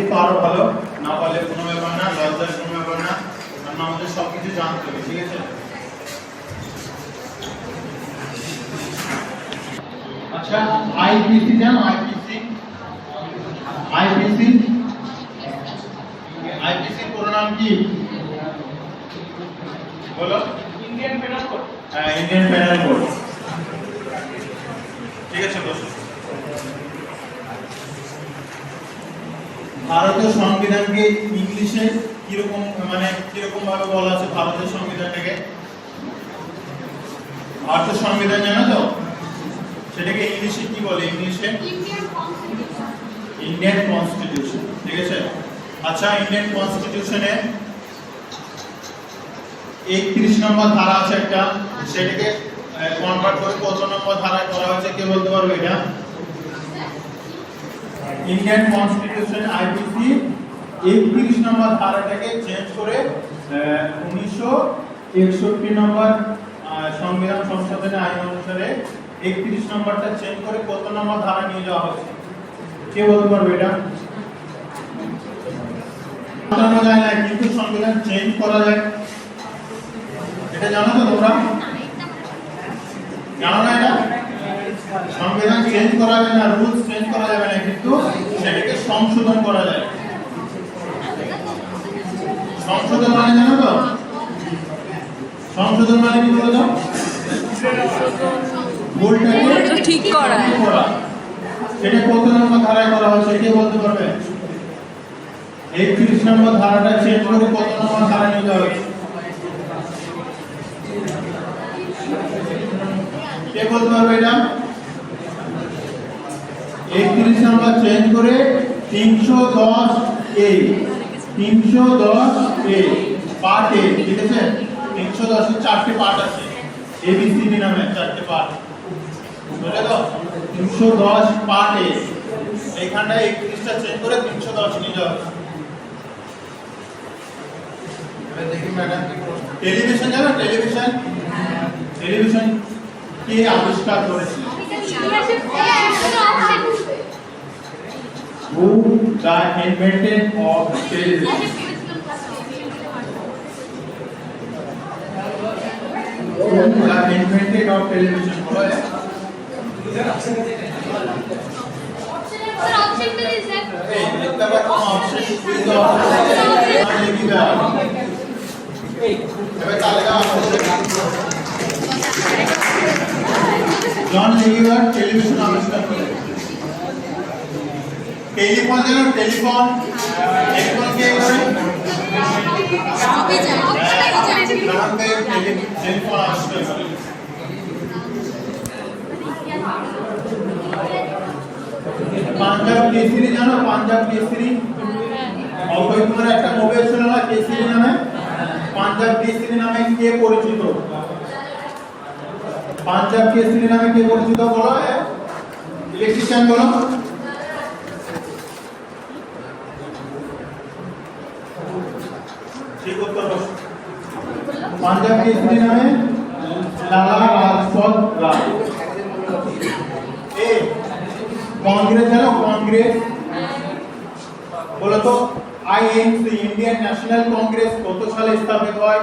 যদি পারো ভালো। না পারলে কোনো ব্যাপার না লজ্জার কোনো ব্যাপার না। কারণ আমাদের সব কিছু জানতে হবে ঠিক আছে? আচ্ছা আইপিসি জানো? আইপিসি আইপিসি আইপিসি পুরো নাম কি? বলো। ইন্ডিয়ান পেনাল কোড হ্যাঁ ইন্ডিয়ান প্যানেল কোড ঠিক আছে বসো। ভারতীয় সংবিধানকে ইংলিশে কীরকম মানে কীরকম ভাবে বলা আছে ভারতের সংবিধানটাকে? ভারতের সংবিধান জানো তো? সেটাকে ইংলিশে কি বলে ইংলিশে? ইন্ডিয়ান কনস্টিটিউশন ইন্ডিয়ান কনস্টিটিউশন ঠিক আছে? আচ্ছা ইন্ডিয়ান কনস্টিটিউশনে একত্রিশ নম্বর ধারা আছে একটা সেটাকে কনভার্ট করে কত নম্বর ধারায় করা হয়েছে। কে বলতে পারবে এটা? ইন্ডিয়ান কনস্টিটিউশন আইপিসি একত্রিশ নম্বর ধারাটাকে চেঞ্জ করে উনিশশো একষট্টি নম্বর সংবিধান সংশোধনী আইন অনুসারে একত্রিশ নম্বরটা চেঞ্জ করে কত নম্বর ধারা নিয়ে যাওয়া হয়েছে? কে বলতে পারবে এটা? কিন্তু সংবিধান চেঞ্জ করা যায়। এটা জানো তো তোমরা? জানো না এটা? সংবিধান চেঞ্জ করা যাবে না রুলস চেঞ্জ করা যাবে না কিন্তু সেটাকে সংশোধন করা যায়। সংশোধন মানে জানো তো? সংশোধন মানে কি বলো তো? ভুলটাকে ঠিক করা। সেটা কত নম্বর ধারায় করা হয়েছে? কে বলতে পারবে? একত্রিশ নম্বর ধারাটা চেঞ্জ করে কত নম্বর ধারা নিয়ে যাওয়া হয়েছে কে বলতে পারবে এটা একত্রিশ নম্বর চেঞ্জ করে তিনশো দশ এ তিনশো দশ এ পার্ট এ ঠিক আছে? তিনশো দশের চারটে পার্ট আছে। এবিসিডি নামে চারটে পার্ট বুঝলে তো? তিনশো দশ পার্ট এ এইখানটা একত্রিশটা চেঞ্জ করে তিনশো দশ নিয়ে যাওয়া টেলিভিশন জানো? টেলিভিশন টেলিভিশন কে আবিষ্কার করেছিল? who the invention of television. Who the invented of television? Sir, option में आविष्कार টেলিফোন, যেন টেলিফোন কে করে টেলিফোন পাঞ্জাব কেসরি, জানো পাঞ্জাব কেসরি? অভয় কুমার একটা মুভি ছিল না কেসরি নামে। পাঞ্জাব কেসরি নামে কে পরিচিত? পাঞ্জাব কেসরি নামে কে পরিচিত, বলো। ইলেকট্রিশিয়ান বলো। পাঞ্জাব কেসরি নামে লালা রাজপথ রায়। কংগ্রেস জানো, কংগ্রেস? বলো আইএনসি ইন্ডিয়ান ন্যাশনাল কংগ্রেস কত সালে স্থাপিত হয়?